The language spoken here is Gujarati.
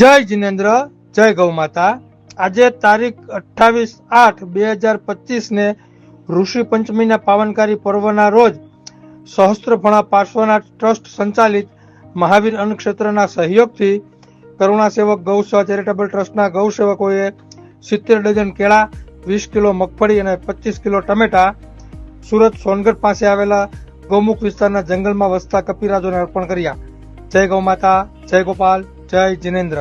જય જિનેન્દ્ર, જય ગૌ માતા આજે તારીખ અઠ્ઠાવીસ આઠ બે હજાર પચીસ ને ઋષિ પંચમીના પાવનકારી પર્વના રોજ સહસ્ત્રફણા પાર્શ્વનાથ ટ્રસ્ટ સંચાલિત મહાવીર અન્ન સહયોગથી કરુણા સેવક ગૌસેવા ચેરિટેબલ ટ્રસ્ટના ગૌસેવકોએ સિત્તેર ડઝન કેળા, વીસ કિલો મગફળી અને પચીસ કિલો ટમેટા સુરત સોનગઢ પાસે આવેલા ગૌમુખ વિસ્તારના જંગલમાં વસતા કપિરાજોને અર્પણ કર્યા. જય ગૌ માતા જય ગોપાલ. જય જિનેન્દ્ર